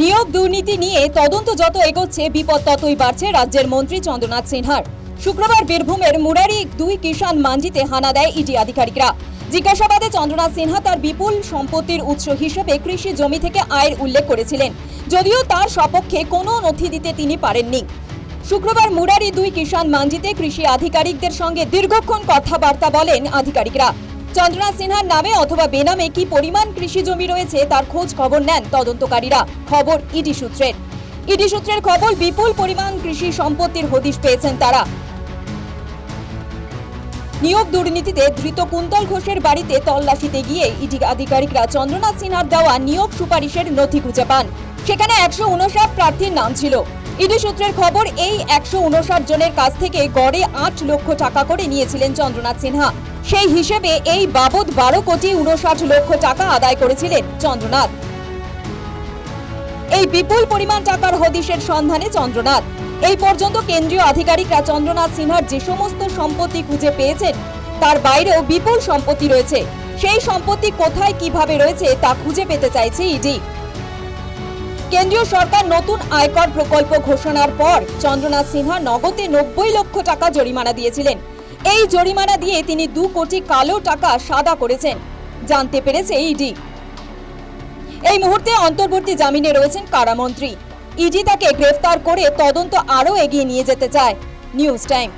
নিয়োগ দুর্নীতি নিয়ে তদন্ত যত এগোচ্ছে, বিপদ ততই বাড়ছে রাজ্যের মন্ত্রী চন্দ্রনাথ সিনহার। শুক্রবার বীরভূমের মুরারি দুই কিষান মাঞ্জিতে হানা দেয় ইডি আধিকারিকরা। জিজ্ঞাসাবাদে চন্দ্রনাথ সিনহা তার বিপুল সম্পত্তির উৎস হিসেবে কৃষি জমি থেকে আয়ের উল্লেখ করেছিলেন। যদিও তার সপক্ষে কোনো নথি দিতে তিনি পারেননি। শুক্রবার মুরারি দুই কিষান মাঞ্জিতে কৃষি আধিকারিকদের সঙ্গে দীর্ঘক্ষণ কথাবার্তা বলেন আধিকারিকরা। চন্দ্রনাথ সিনহার নামে অথবা বেনামে কি পরিমাণ কৃষি জমি রয়েছে তার খোঁজ খবর নেন তদন্তকারীরা। খবর ইডি সূত্রের। ইডি সূত্রের খবর, বিপুল পরিমাণ কৃষি সম্পত্তির হদিশ পেয়েছেন তারা। নিয়োগ দুর্নীতিতে ধৃত কুন্তল ঘোষের বাড়িতে তল্লাশিতে গিয়ে ইডি আধিকারিকরা চন্দ্রনাথ সিনহার দেওয়া নিয়োগ সুপারিশের নথি খুঁজে পান। সেখানে একশো উনষাট প্রার্থীর নাম ছিল। ইডি সূত্রের খবর, এই একশো উনষাট জনের কাছ থেকে গড়ে আট লক্ষ টাকা করে নিয়েছিলেন চন্দ্রনাথ সিনহা। সেই হিসেবে এই বাবদ বারো কোটি উনষাট লক্ষ টাকা আদায় করেছিলেন চন্দ্রনাথ। এই বিপুল পরিমাণ টাকার হদিশের সন্ধানে চন্দ্রনাথ। এই পর্যন্ত কেন্দ্রীয় আধিকারিকরা চন্দ্রনাথ সিনহার যে সমস্ত সম্পত্তি খুঁজে পেয়েছেন, তার বাইরেও বিপুল সম্পত্তি রয়েছে। সেই সম্পত্তি কোথায়, কীভাবে রয়েছে, তা খুঁজে পেতে চাইছে ইডি। কেন্দ্রীয় সরকার নতুন আয়কর প্রকল্প ঘোষণার পর চন্দ্রনাথ সিনহা নগদে নব্বই লক্ষ টাকা জরিমানা দিয়েছিলেন। এই জরিমানা দিয়ে তিনি দু কোটি কালো টাকা সাদা করেছেন। জানতে পেরেছে ইডি। এই মুহূর্তে অন্তর্বর্তী জামিনে রয়েছেন কারামন্ত্রী। ইডি তাকে গ্রেফতার করে তদন্ত আরও এগিয়ে নিয়ে যেতে চায়। News time.